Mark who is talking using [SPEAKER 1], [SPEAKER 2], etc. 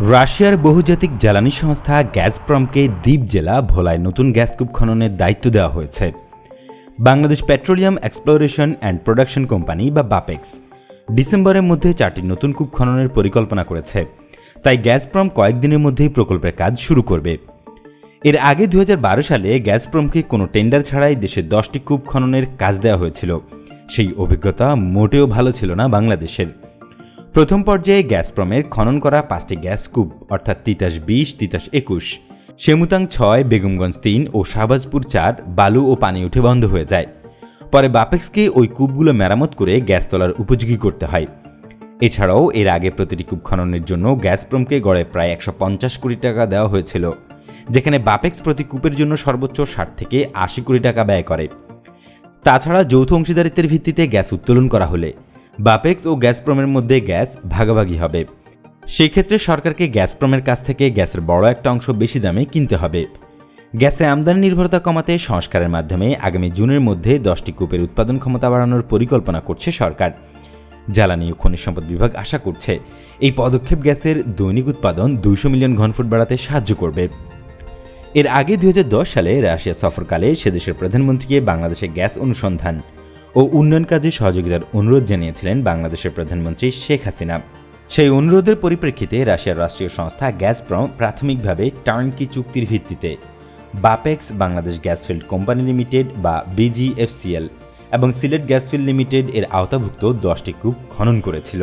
[SPEAKER 1] রাশিয়ার বহুজাতিক জ্বালানি সংস্থা গ্যাসপ্রমকে দ্বীপ জেলা ভোলায় নতুন গ্যাস কূপ খননের দায়িত্ব দেওয়া হয়েছে। Bangladesh petroleum exploration and production company বা বাপেক্স ডিসেম্বরের মধ্যে চারটি নতুন কূপ খননের পরিকল্পনা করেছে। তাই গ্যাসপ্রম কয়েকদিনের মধ্যেই প্রকল্পের কাজ শুরু করবে। এর আগে দু হাজার বারো সালে গ্যাসপ্রমকে কোনো টেন্ডার ছাড়াই দেশে দশটি কূপ খননের কাজ দেওয়া হয়েছিল। সেই অভিজ্ঞতা মোটেও ভালো ছিল না বাংলাদেশের। প্রথম পর্যায়ে গ্যাসপ্রমের খনন করা পাঁচটি গ্যাস কূপ, অর্থাৎ তিতাস বিশ, তিতাস একুশ। সেমুতাং ছয়, বেগমগঞ্জ তিন ও শাহবাজপুর চার বালু ও পানি উঠে বন্ধ হয়ে যায়। পরে বাপেক্সকে ওই কূপগুলো মেরামত করে গ্যাস তোলার উপযোগী করতে হয়। এছাড়াও এর আগে প্রতিটি কূপ খননের জন্য গ্যাসপ্রমকে গড়ে প্রায় একশো পঞ্চাশ কোটি টাকা দেওয়া হয়েছিল, যেখানে বাপেক্স প্রতি কূপের জন্য সর্বোচ্চ ষাট থেকে আশি কোটি টাকা ব্যয় করে। তাছাড়া যৌথ অংশীদারিত্বের ভিত্তিতে গ্যাস উত্তোলন করা হলে বাপেক্স ও গ্যাসপ্রমের মধ্যে গ্যাস ভাগাভাগি হবে। সেক্ষেত্রে সরকারকে গ্যাসপ্রমের কাছ থেকে গ্যাসের বড় একটা অংশ বেশি দামে কিনতে হবে। গ্যাসে আমদানি নির্ভরতা কমাতে সংস্কারের মাধ্যমে আগামী জুনের মধ্যে দশটি কূপের উৎপাদন ক্ষমতা বাড়ানোর পরিকল্পনা করছে সরকার। জ্বালানি ও খনিজ সম্পদ বিভাগ আশা করছে এই পদক্ষেপ গ্যাসের দৈনিক উৎপাদন দুইশো মিলিয়ন ঘনফুট বাড়াতে সাহায্য করবে। এর আগে দুই হাজার দশ সালে রাশিয়া সফরকালে সে দেশের প্রধানমন্ত্রীকে বাংলাদেশে গ্যাস অনুসন্ধান ও উন্নয়ন কাজে সহযোগিতার অনুরোধ জানিয়েছিলেন বাংলাদেশের প্রধানমন্ত্রী শেখ হাসিনা। সেই অনুরোধের পরিপ্রেক্ষিতে রাশিয়ার রাষ্ট্রীয় সংস্থা গ্যাসপ্রম প্রাথমিকভাবে টার্নকি চুক্তির ভিত্তিতে BAPEX Bangladesh gas field company limited বা বিজিএফসিএল এবং সিলেট গ্যাসফিল্ড লিমিটেড এর আওতাভুক্ত দশটি কূপ খনন করেছিল।